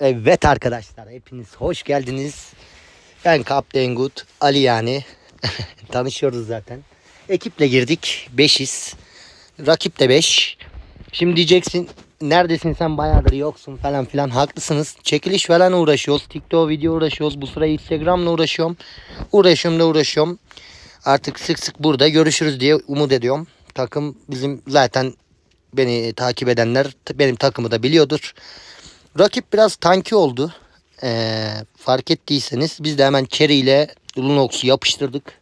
Evet arkadaşlar hepiniz hoş geldiniz. Ben Kapten Good Ali yani. Tanışıyoruz zaten. Ekiple girdik. 5'iz. Rakip de 5. Şimdi diyeceksin neredesin sen bayağıdır yoksun falan filan. Haklısınız. Çekiliş falan uğraşıyoruz. TikTok video uğraşıyoruz. Bu sıra Instagram'la uğraşıyorum. Uğraşıyorum da uğraşıyorum. Artık sık sık burada görüşürüz diye umut ediyorum. Takım bizim zaten beni takip edenler benim takımı da biliyordur. Rakip biraz tanki oldu. Ee, fark ettiyseniz biz de hemen Kerry ile Lunox'u yapıştırdık.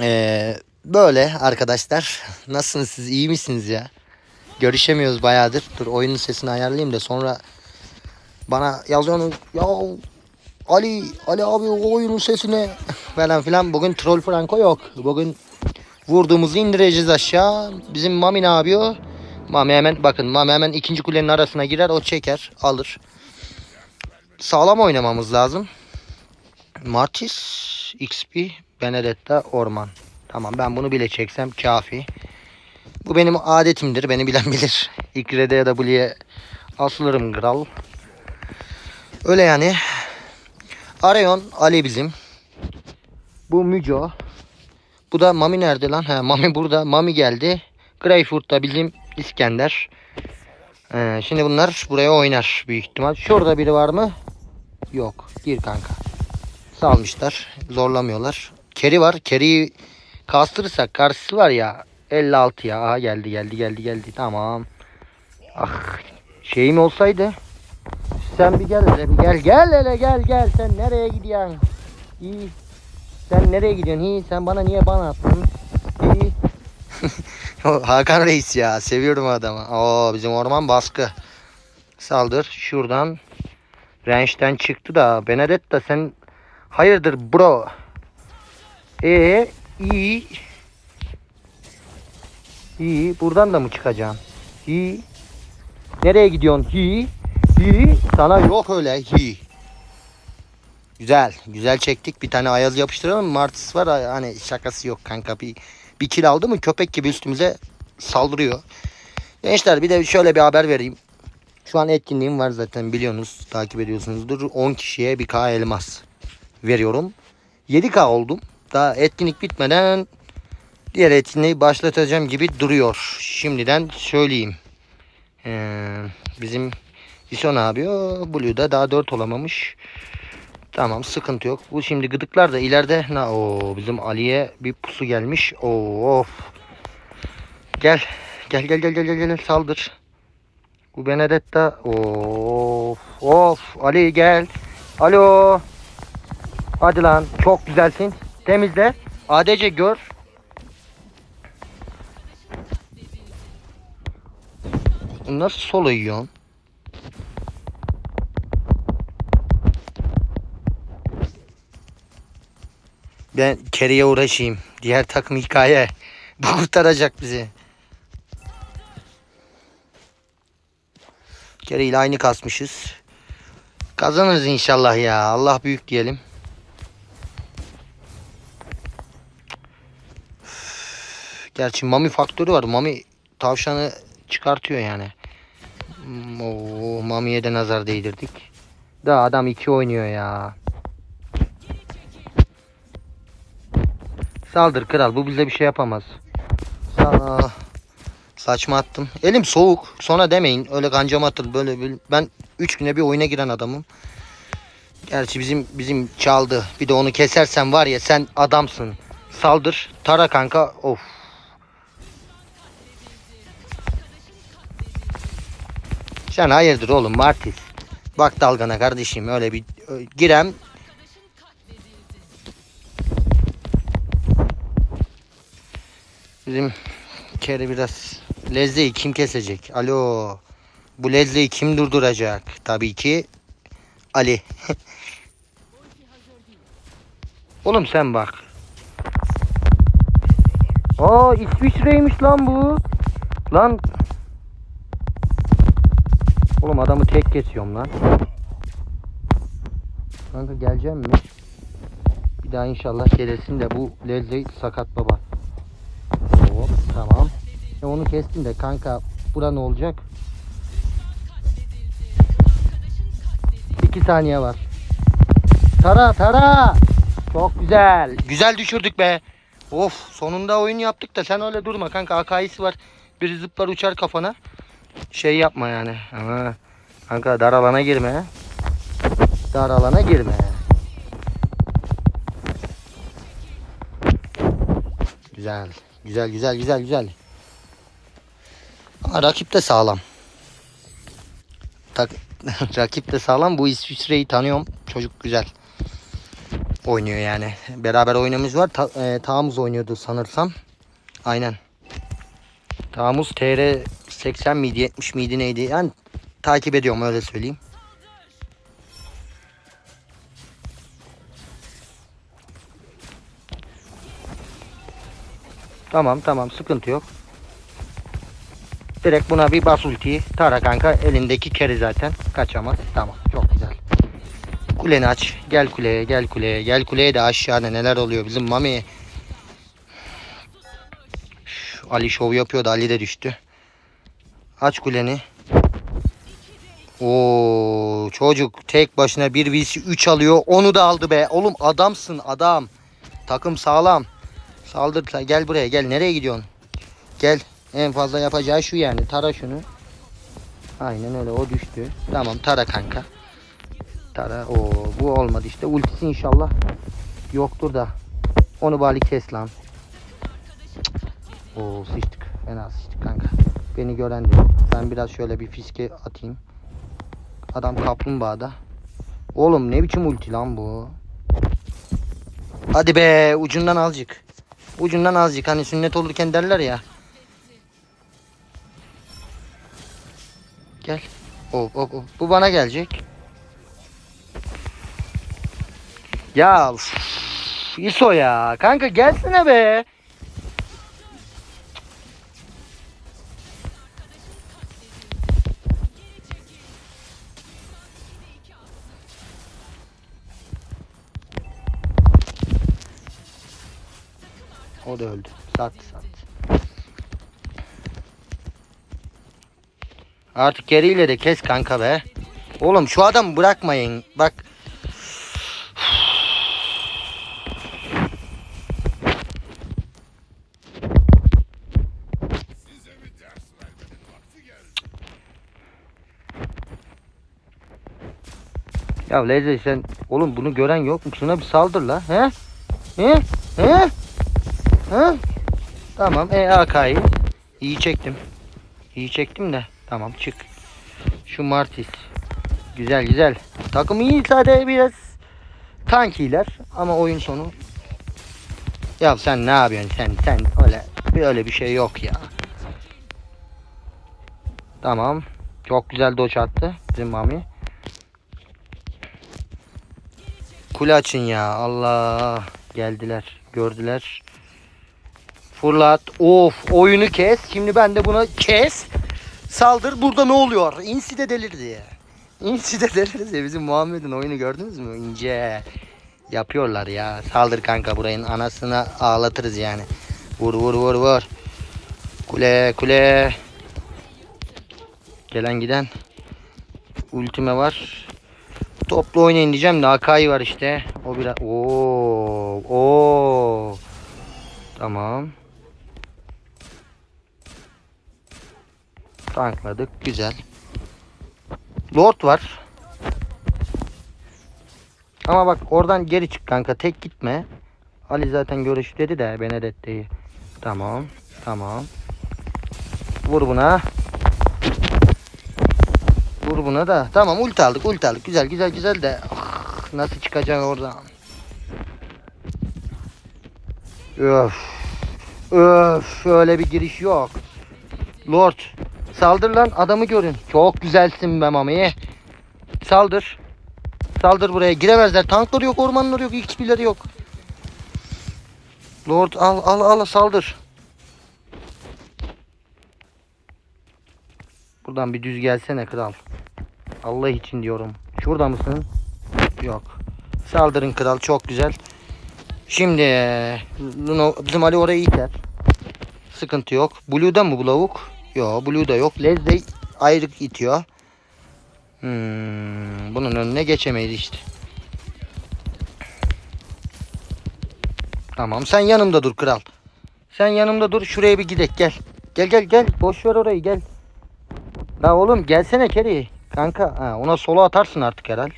Ee, böyle arkadaşlar. Nasılsınız siz iyi misiniz ya? Görüşemiyoruz bayağıdır. Dur oyunun sesini ayarlayayım da sonra bana yazıyorsunuz ya Ali Ali abi o oyunun sesine falan filan. Bugün troll Franco yok. Bugün vurduğumuzu indireceğiz aşağı. Bizim Mami ne yapıyor? Mami hemen bakın Mami hemen ikinci kulenin arasına girer o çeker alır. Sağlam oynamamız lazım. Martis, XP, Benedetta, Orman. Tamam ben bunu bile çeksem kafi. Bu benim adetimdir. Beni bilen bilir. İlk ya da W'ye asılırım kral. Öyle yani. Arayon Ali bizim. Bu Müco. Bu da Mami nerede lan? He, Mami burada. Mami geldi. Greyfurt da bizim İskender. Ee, şimdi bunlar buraya oynar büyük ihtimal. Şurada biri var mı? Yok. Gir kanka. Salmışlar. Zorlamıyorlar. Keri var. Keri'yi kastırırsak karşısı var ya 56 ya. Aha geldi geldi geldi geldi. Tamam. Ah şeyim olsaydı. Sen bir gel hele bir gel. Gel hele gel gel. Sen nereye gidiyorsun? İyi. Sen nereye gidiyorsun? İyi. Sen bana niye bana attın? İyi. Hakan Reis ya. Seviyorum adamı. Oo bizim orman baskı. Saldır. Şuradan. Range'den çıktı da. Benedetta sen hayırdır bro? E iyi. İyi. Buradan da mı çıkacaksın? İyi. Nereye gidiyorsun? İyi. İyi. Sana yok öyle. İyi. Güzel. Güzel çektik. Bir tane ayaz yapıştıralım. Martis var. Hani şakası yok kanka. Bir, bir kill aldı mı köpek gibi üstümüze saldırıyor. Gençler bir de şöyle bir haber vereyim. Şu an etkinliğim var zaten biliyorsunuz. Takip ediyorsunuzdur. 10 kişiye bir K elmas veriyorum. 7K oldum. Daha etkinlik bitmeden diğer etkinliği başlatacağım gibi duruyor. Şimdiden söyleyeyim. Ee, bizim Ison abi o Blue'da daha 4 olamamış. Tamam sıkıntı yok. Bu şimdi gıdıklar da ileride na o bizim Ali'ye bir pusu gelmiş. Oo, of. Gel. Gel gel gel gel gel gel saldır. Bu Benedetta. Of of Ali gel. Alo. Hadi lan çok güzelsin. Temizle. ADC gör. Nasıl solo yiyorsun? Ben Kerry'e uğraşayım. Diğer takım hikaye. Bu kurtaracak bizi. Kerry ile aynı kasmışız. Kazanırız inşallah ya. Allah büyük diyelim. Gerçi Mami faktörü var. Mami tavşanı çıkartıyor yani. Oo, Mami'ye de nazar değdirdik. Da adam iki oynuyor ya. Saldır kral. Bu bize bir şey yapamaz. Sa Saçma attım. Elim soğuk. Sonra demeyin. Öyle kancam atıl. Böyle bir... Ben 3 güne bir oyuna giren adamım. Gerçi bizim bizim çaldı. Bir de onu kesersen var ya sen adamsın. Saldır. Tara kanka. Of. Sen hayırdır oğlum Martis. Bak dalgana kardeşim öyle bir girem. Bizim kere biraz lezzeyi kim kesecek? Alo. Bu lezzeyi kim durduracak? Tabii ki Ali. Oğlum sen bak. Aa İsviçre'ymiş lan bu. Lan. Oğlum adamı tek kesiyorum lan. Kanka geleceğim mi? Bir daha inşallah gelirsin de bu lezzet sakat baba. Onu kestin de kanka bura ne olacak? 2 saniye var. Tara tara. Çok güzel. Güzel düşürdük be. Of sonunda oyun yaptık da sen öyle durma kanka. AK'si var. Bir zıplar uçar kafana. Şey yapma yani. Ama kanka dar alana girme. Dar alana girme. Güzel. Güzel güzel güzel güzel. Ama rakip de sağlam. Tak, rakip de sağlam. Bu İsviçre'yi tanıyorum. Çocuk güzel. Oynuyor yani. Beraber oyunumuz var. Ta, e, Tağımız oynuyordu sanırsam. Aynen. Tağımız TR 80 miydi 70 miydi neydi? Yani takip ediyorum öyle söyleyeyim. Tamam tamam sıkıntı yok. Direkt buna bir bas ultiyi. Tara kanka elindeki keri zaten. Kaçamaz. Tamam çok güzel. Kuleni aç. Gel kuleye gel kuleye. Gel kuleye de aşağıda neler oluyor bizim Mami. Şu Ali şov yapıyordu. Ali de düştü. Aç kuleni. Oo çocuk tek başına bir vs 3 alıyor. Onu da aldı be. Oğlum adamsın adam. Takım sağlam. Saldır gel buraya gel. Nereye gidiyorsun? Gel. En fazla yapacağı şu yani. Tara şunu. Aynen öyle o düştü. Tamam tara kanka. Tara o bu olmadı işte. Ultisi inşallah yoktur da. Onu bari kes lan. O sıçtık. Fena sıçtık kanka. Beni gören de. Ben biraz şöyle bir fiske atayım. Adam kaplumbağada. Oğlum ne biçim ulti lan bu? Hadi be ucundan azıcık. Ucundan azıcık hani sünnet olurken derler ya. Gel. Hop hop hop. Bu bana gelecek. Ya İso ya. Kanka gelsene be. O da öldü. Sat sat. Artık geriyle de kes kanka be. Oğlum şu adamı bırakmayın. Bak. Ya Leze sen oğlum bunu gören yok mu? Şuna bir saldır la. He? He? He? He? Tamam. E AK'yı iyi çektim. İyi çektim de. Tamam çık. Şu Martis. Güzel güzel. Takım iyi sadece biraz tankiler ama oyun sonu. Ya sen ne yapıyorsun sen sen öyle bir öyle bir şey yok ya. Tamam. Çok güzel doç attı bizim Mami. Kule açın ya. Allah. Geldiler. Gördüler. Fırlat. Of. Oyunu kes. Şimdi ben de buna kes. Saldır. Burada ne oluyor? İnsi de delirdi. İnsi de delirdi. Bizim Muhammed'in oyunu gördünüz mü? İnce. Yapıyorlar ya. Saldır kanka. Burayın anasını ağlatırız yani. Vur vur vur vur. Kule kule. Gelen giden. Ultime var. Toplu oynayın diyeceğim de Akai var işte. O biraz Oo, oo. Tamam. Tankladık. Güzel. Lord var. Ama bak oradan geri çık kanka. Tek gitme. Ali zaten görüş dedi de Benedette'yi. Tamam. Tamam. Vur buna. Vur buna da. Tamam ulti aldık ulti aldık. Güzel güzel güzel de. Ah, nasıl çıkacak oradan? Öf. Öf. Öyle bir giriş yok. Lord. Saldır lan adamı görün. Çok güzelsin be Mami. Saldır. Saldır buraya. Giremezler. Tankları yok, ormanları yok, XP'leri yok. Lord al al al saldır. Buradan bir düz gelsene kral. Allah için diyorum. Şurada mısın? Yok. Saldırın kral çok güzel. Şimdi bizim Ali orayı iter. Sıkıntı yok. Blue'da mı bu lavuk? Yok Blue'da yok. Lez de ayrı itiyor. Hmm, bunun önüne geçemeyiz işte. Tamam sen yanımda dur kral. Sen yanımda dur şuraya bir gidek gel. Gel gel gel boş ver orayı gel. La oğlum gelsene Keri. Kanka ha, ona solo atarsın artık herhal.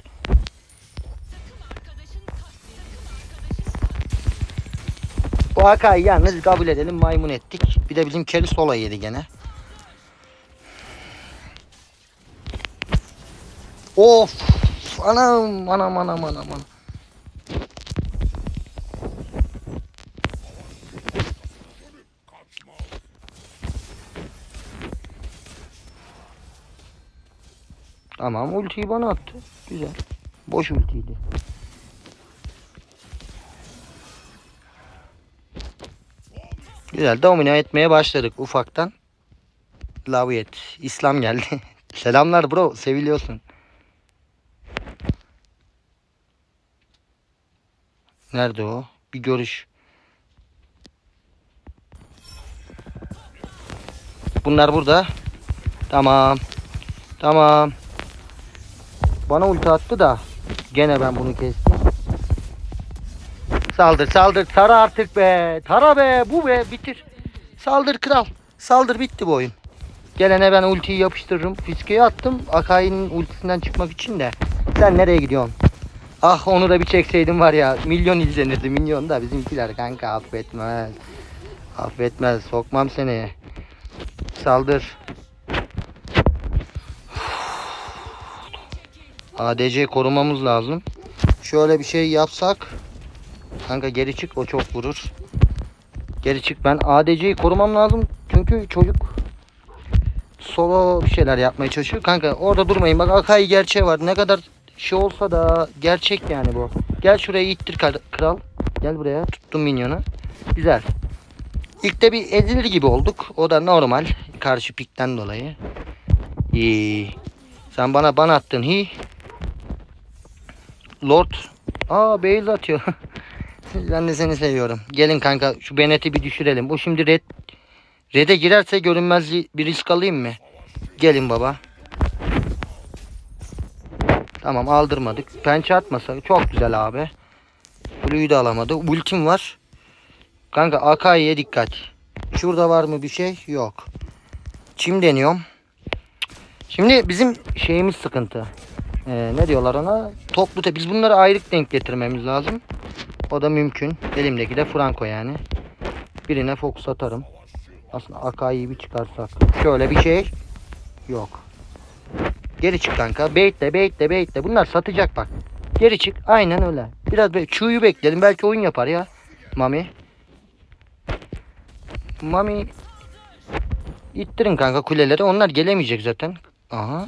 Bu Hakayı yalnız kabul edelim maymun ettik. Bir de bizim Keri solo yedi gene. Of anam anam anam anam anam. Tamam ultiyi bana attı. Güzel. Boş ultiydi. Güzel domine etmeye başladık ufaktan. Laviyet. İslam geldi. Selamlar bro. Seviliyorsun. Nerede o? Bir görüş. Bunlar burada. Tamam. Tamam. Bana ulti attı da gene ben bunu kestim. Saldır saldır tara artık be. Tara be bu be bitir. Saldır kral. Saldır bitti bu oyun. Gelene ben ultiyi yapıştırırım. Fiskeye attım. Akai'nin ultisinden çıkmak için de. Sen nereye gidiyorsun? Ah onu da bir çekseydim var ya milyon izlenirdi milyon da bizimkiler kanka affetmez. Affetmez sokmam seni. Saldır. ADC korumamız lazım. Şöyle bir şey yapsak. Kanka geri çık o çok vurur. Geri çık ben ADC'yi korumam lazım. Çünkü çocuk solo bir şeyler yapmaya çalışıyor. Kanka orada durmayın. Bak Akai gerçeği var. Ne kadar şey olsa da gerçek yani bu. Gel şuraya ittir kral. Gel buraya. Tuttum minyonu. Güzel. İlk de bir ezilir gibi olduk. O da normal. Karşı pikten dolayı. İyi. Sen bana ban attın hi. Lord. Aa Bale atıyor. ben de seni seviyorum. Gelin kanka şu Bennett'i bir düşürelim. Bu şimdi red red'e girerse görünmez bir risk alayım mı? Gelin baba. Tamam aldırmadık. Pençe atmasa çok güzel abi. Blue'yu da alamadı. Ultim var. Kanka Akai'ye dikkat. Şurada var mı bir şey? Yok. Çim deniyorum. Şimdi bizim şeyimiz sıkıntı. Ee, ne diyorlar ona? Toplu te biz bunları ayrık denk getirmemiz lazım. O da mümkün. Elimdeki de Franco yani. Birine fokus atarım. Aslında Akai'yi bir çıkarsak. Şöyle bir şey. Yok. Geri çık kanka. Baitle baitle baitle. Bunlar satacak bak. Geri çık. Aynen öyle. Biraz böyle Q'yu bekledim. Belki oyun yapar ya. Mami. Mami. İttirin kanka kuleleri. Onlar gelemeyecek zaten. Aha.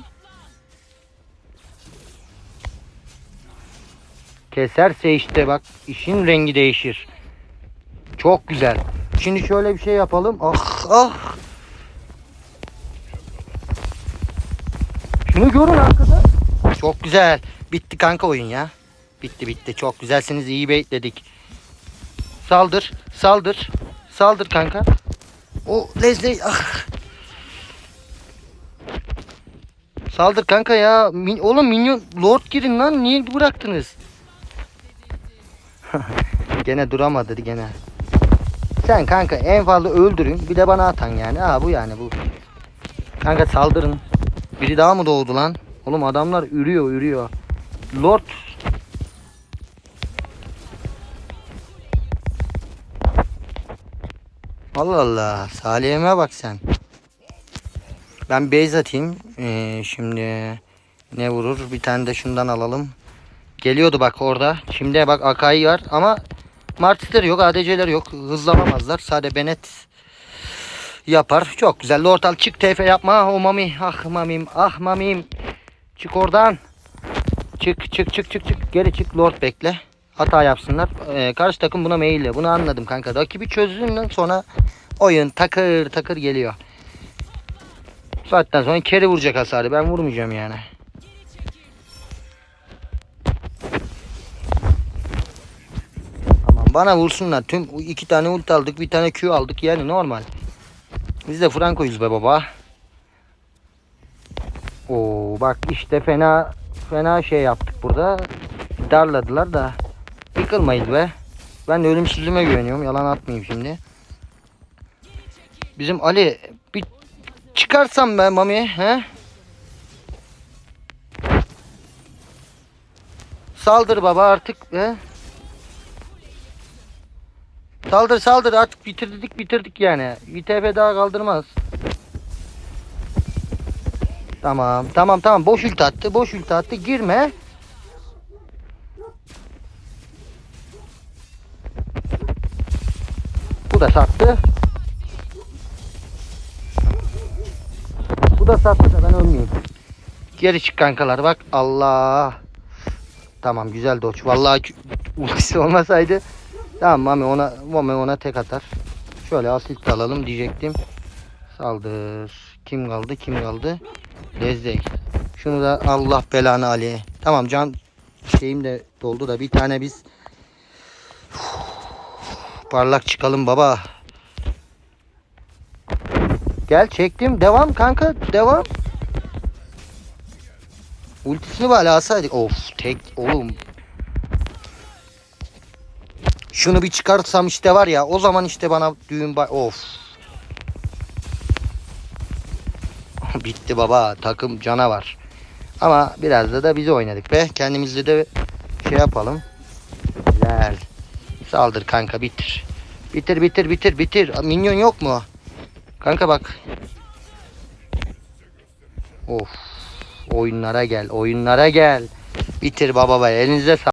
Keserse işte bak işin rengi değişir. Çok güzel. Şimdi şöyle bir şey yapalım. Ah ah. Şunu görün arkada. Çok güzel. Bitti kanka oyun ya. Bitti bitti. Çok güzelsiniz. iyi bekledik. Saldır. Saldır. Saldır kanka. O Leslie ah. Saldır kanka ya. Min- Oğlum minyon lord girin lan. Niye bıraktınız? gene duramadı gene. Sen kanka en fazla öldürün. Bir de bana atan yani. Ha bu yani bu. Kanka saldırın. Biri daha mı doğdu lan? Oğlum adamlar ürüyor ürüyor. Lord Allah Allah. Salih'ime bak sen. Ben base atayım. Ee, şimdi ne vurur? Bir tane de şundan alalım. Geliyordu bak orada. Şimdi bak Akai var ama Martisler yok, ADC'ler yok. Hızlanamazlar. Sade Bennett yapar. Çok güzel. Ortal çık TF yapma. O mami. Ah mamim. Ah mamim. Çık oradan. Çık çık çık çık çık. Geri çık. Lord bekle. Hata yapsınlar. Ee, karşı takım buna meyilli. Bunu anladım kanka. Rakibi çözdüğünden sonra oyun takır takır geliyor. Saatten sonra kere vuracak hasarı. Ben vurmayacağım yani. Tamam bana vursunlar. Tüm iki tane ult aldık. Bir tane Q aldık. Yani normal. Biz de Franco'yuz be baba. Oo bak işte fena fena şey yaptık burada. Darladılar da yıkılmayız be. Ben de ölümsüzlüğüme güveniyorum. Yalan atmayayım şimdi. Bizim Ali bir çıkarsam ben Mami he? Saldır baba artık he? Saldır saldır artık bitirdik bitirdik yani. YTF daha kaldırmaz. Tamam tamam tamam boş ult attı boş ult attı girme. Bu da sattı. Bu da sattı da ben ölmeyeyim. Geri çık kankalar bak Allah. Tamam güzel doç. Vallahi ultisi olmasaydı tamam Mami ona Mami ona tek atar. Şöyle asit alalım diyecektim. Saldır. Kim kaldı? Kim kaldı? Lezdek. Şunu da Allah belanı Ali. Tamam can şeyim de doldu da bir tane biz parlak çıkalım baba. Gel çektim. Devam kanka. Devam. Ultisini bari alsaydık. Of tek oğlum. Şunu bir çıkarsam işte var ya o zaman işte bana düğün ba- of. Bitti baba takım canavar. Ama biraz da da biz oynadık be. Kendimizde de şey yapalım. Güzel. Saldır kanka bitir. Bitir bitir bitir bitir. Minyon yok mu? Kanka bak. Of. Oyunlara gel oyunlara gel. Bitir baba be elinize sağlık.